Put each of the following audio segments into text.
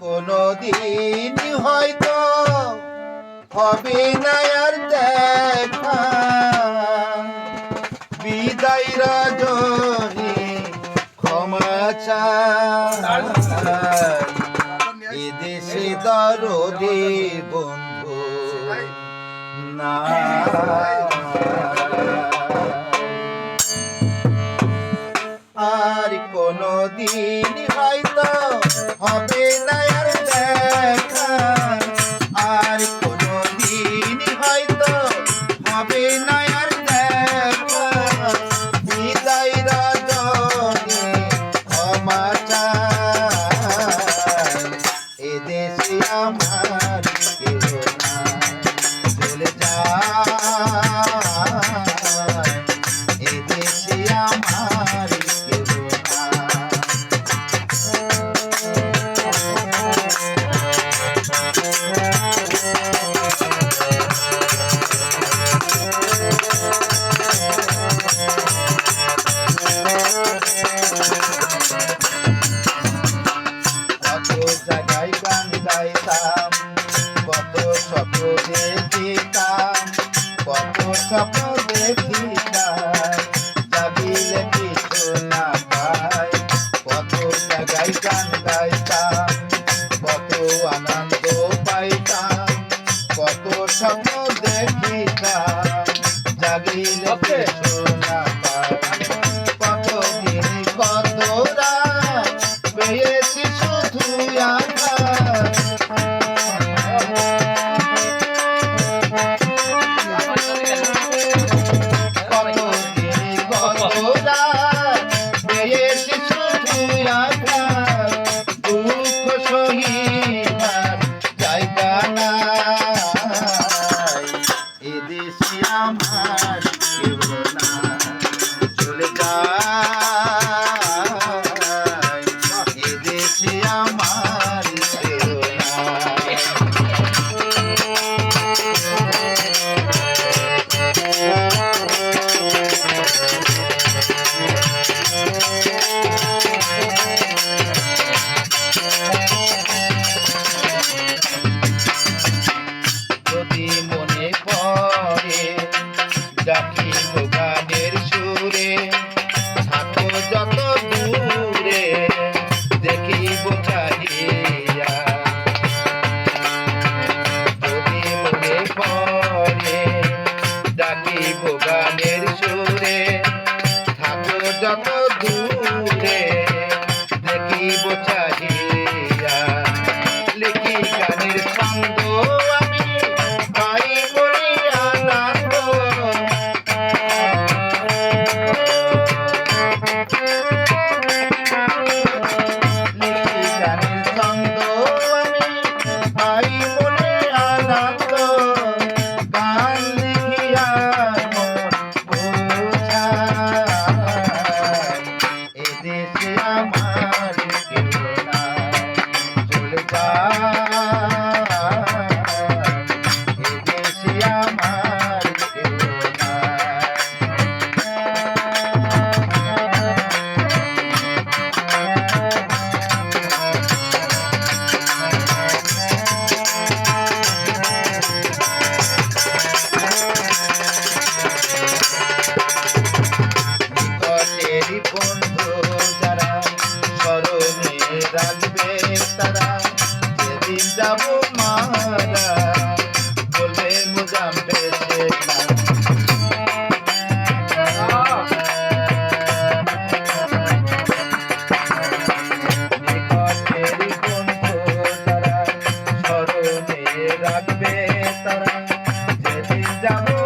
কোনদিন হয়তো হবে না আর দেখা। বিদায় রাজনী ক্ষমা চা কত স্বপ্ন দেখিতাম কত স্বপ্ন দেখিতাম গান গাইতাম কত আনন্দ পাইতাম কত স্বপ্ন দেখিতাম জাগিলে সোনা পাই কত দিন কত আমার ডালবে তারা। সেদিন যাব মারা বলে মুজাম্বে রাখবে তারা। সেদিন যাব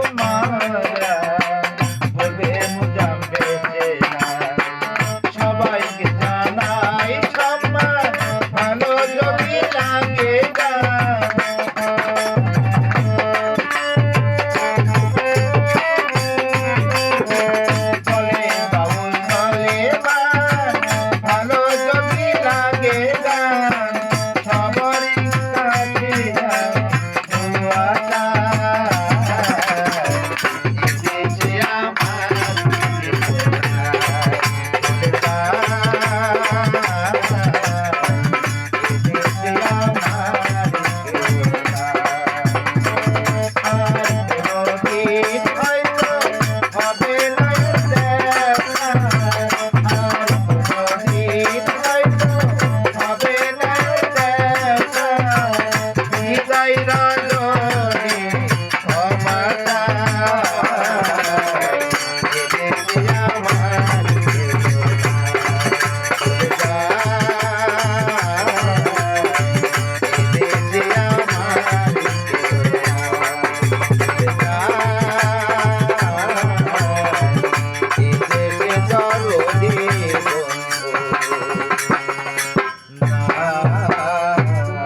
ಗಂಗೇಗಾ